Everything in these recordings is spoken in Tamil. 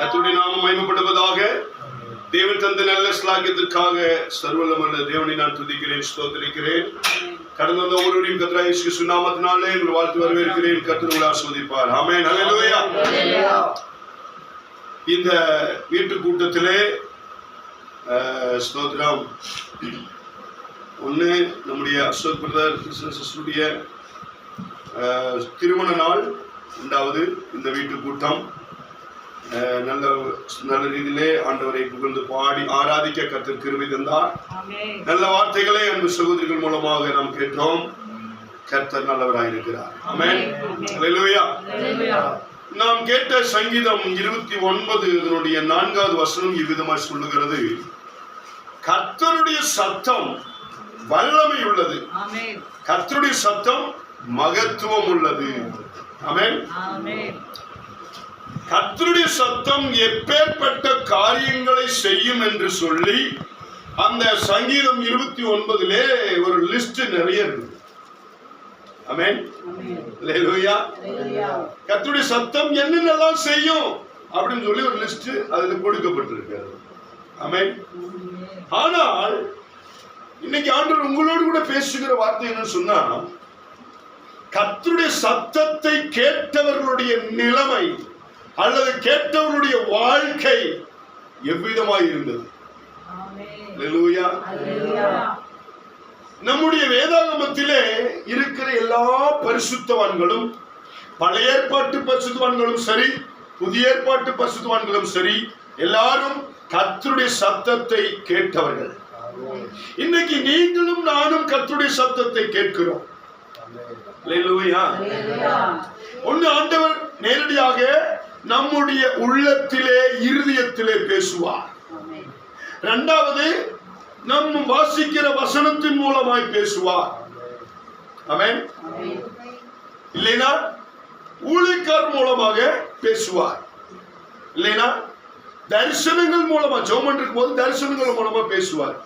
கத்துடைய நாமம் மயமப்படுவதாக தேவன் தந்த நல்ல ஸ்லாகியத்திற்காக சர்வலமல்ல தேவனை நான் துதிக்கிறேன் ஸ்தோத்திரிக்கிறேன். கடந்த வந்த ஒருவரையும் கத்ரா ஸ்ரீ கிறிஸ்து உங்கள் வாழ்த்து வரவேற்கிறேன். கர்த்தர் உங்களை ஆஸ்வதிப்பார் ஆமே ஹalleluya இந்த வீட்டு கூட்டத்திலே ஸ்தோத்ரம் ஒன்று நம்முடைய அசோக் பிரதர் கிருஷ்ணன் திருமண நாள். ரெண்டாவது இந்த வீட்டு கூட்டம். நல்ல நல்ல ரீதியிலே ஆண்டவரை புகழ்ந்து பாடி ஆராதிக்க கர்த்தர் கிருபை தந்தார். நல்ல வார்த்தைகளை அன்பு சகோதரிகள் மூலமாக நாம் கேட்டோம். கர்த்தர் நல்லவராயிருக்கிறார். ஹalleluya நாம் கேட்ட சங்கீதம் இருபத்தி ஒன்பது இதனுடைய நான்காவது வசனம் இவ்விதமாய் சொல்லுகிறது. கர்த்தருடைய சத்தம் வல்லமை உள்ளது. கர்த்தருடைய சத்தம் மகத்துவம் உள்ளது. ஆமென். கர்த்தருடைய சத்தம் எப்பேற்பட்ட காரியங்களை செய்யும் என்று சொல்லி அந்த சங்கீதம் இருபத்தி ஒன்பதிலே ஒரு லிஸ்ட் நிறைய இருக்கு. கத்துடைய சத்தம் என்னென்னலாம் செய்யும் அப்படின்னு சொல்லி ஒரு லிஸ்ட் அதுல கொடுக்கப்பட்டிருக்கிறது. ஆமென் ஆனால் இன்னைக்கு ஆண்டவர் உங்களோடு கூட பேசுகிற வார்த்தை என்ன சொன்னா கர்த்தருடைய சத்தத்தை கேட்டவர்களுடைய நிலைமை அல்லது கேட்டவர்களுடைய வாழ்க்கை எவ்விதமாய் இருந்தது நம்முடைய வேதாகமத்திலே இருக்கிற எல்லா பரிசுத்தவான்களும் பழைய ஏற்பாட்டு பரிசுத்தவான்களும் சரி புதிய ஏற்பாட்டு பரிசுத்தவான்களும் சரி எல்லாரும் கர்த்தருடைய சத்தத்தை கேட்டவர்கள். இன்னைக்கு நீங்களும் நானும் கர்த்தருடைய சத்தத்தை கேட்கிறோம். ஒன்னு ஆண்டவர் நேரடியாக நம்முடைய உள்ளத்திலே இருதயத்திலே பேசுவார். இரண்டாவது நம் வாசிக்கிற வசனத்தின் மூலமாய் பேசுவார். ஆமென். இல்லைனா ஊழியக்கார் மூலமாக பேசுவார். இல்லைனா தரிசனங்கள் மூலமா ஜோமன் இருக்கும் போது தரிசனங்கள் மூலமா பேசுவார்.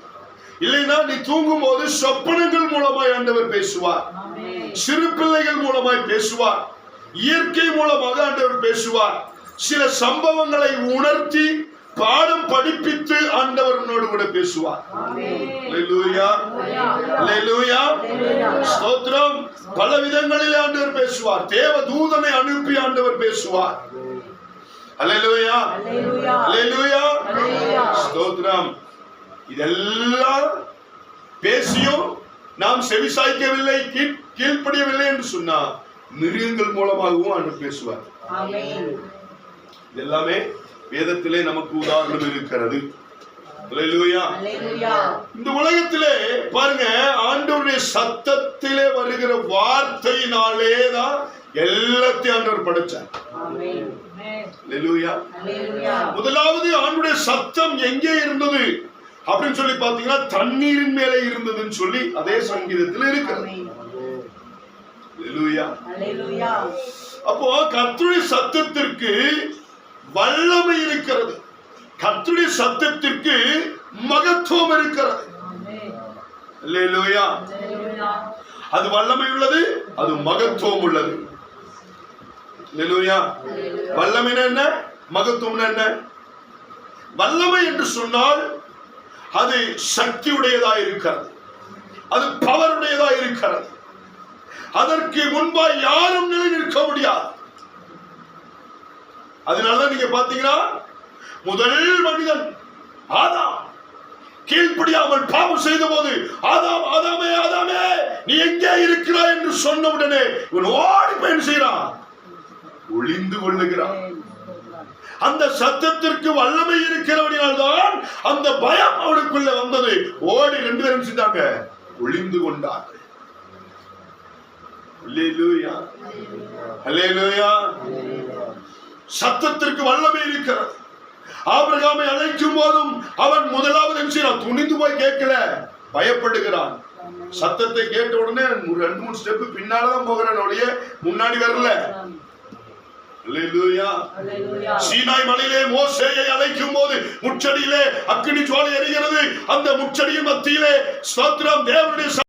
இல்லைனா நீ தூங்கும் போது சொப்பனங்கள் மூலமாய் ஆண்டவர் பேசுவார். சிறு பிள்ளைகள் மூலமாய் பேசுவார். இயற்கை மூலமாக ஆண்டவர் பேசுவார். சில சம்பவங்களை உணர்த்தி பாடம் படிப்பித்து ஆண்டவர் உன்னோடு கூட பேசுவார். அல்லேலூயா ஸ்தோத்திரம். பல விதங்களில் ஆண்டவர் பேசுவார். தேவ தூதனை அனுப்பி ஆண்டவர் பேசுவார். அல்லேலூயா அல்லேலூயா ஸ்தோத்திரம். இதெல்லாம் பேசியும் நாம் செவிசாய்க்கவில்லை கீழ் கீழ்ப்படியவில்லை என்று சொன்னா மிருகங்கள் மூலமாகவும் ஆண்டவர் பேசுவார். இதெல்லாமே வேதத்திலே நமக்கு உதாரணம் இருக்கிறது. இந்த உலகத்திலே பாருங்க ஆண்டவருடைய சத்தத்திலே வருகிற வார்த்தையினாலே தான் எல்லாத்தையும் ஆண்டவர் படைச்சார். முதலாவது ஆண்டுடைய சத்தம் எங்கே இருந்தது? அப்படின்னு சொல்லி பாத்தீங்கன்னா தண்ணீரின் மேலே இருந்ததுன்னு சொல்லி அதே சங்கீதத்தில் இருக்கிறது. அப்போ கர்த்தருடைய சத்தத்திற்கு வல்லமை இருக்கிறது. கத்துடைய சத்தத்திற்கு மகத்துவம் இருக்கிறது. அது வல்லமை உள்ளது அது மகத்துவம் உள்ளது. வல்லமை என்ன? மகத்துவம் என்ன? வல்லமை என்று சொன்னால் அது சக்தி உடையதா இருக்கிறது. அது பவர் உடையதா இருக்கிறது. அதற்கு முன்பாய் யாரும் நிலை நிற்க முடியாது. அதனாலதான் நீங்க பாத்தீங்கன்னா முதல் மனிதன் ஆதாம். கீழ்ப்படியாமல் பாவம் செய்த போது ஆதாம் ஆதாமே ஆதாமே நீ எங்கே இருக்கிறாய் என்று சொன்ன உடனே இவன் ஓடி போய் செய்யறான் ஒளிந்து கொள்ளுகிறான். அந்த சத்தத்திற்கு வல்லமை இருக்கிறபடியால்தான் அந்த பயம் அவனுக்குள்ள வந்தது. ஓடி ரெண்டு பேரும் செஞ்சாங்க. ஒளிந்து கொண்டார்கள். சத்தத்திற்கு வல்லமை இருக்கிறது. ஆபிரகாமை அழைக்கும் போதும் அவன் முதலாவது செய்யறான்? துணிந்து போய் கேட்கல பயப்படுகிறான். சத்தத்தை கேட்ட உடனே ரெண்டு மூணு ஸ்டெப் பின்னாலதான் போகிறான் ஒழிய முன்னாடி வரல. சீனாய் மலையிலே மோசேயை அழைக்கும் போது முச்சடியிலே அக்கினி ஜுவாலை எரிகிறது. அந்த முச்சடியின் மத்தியிலே ஸ்தோத்திரம் தேவனுடைய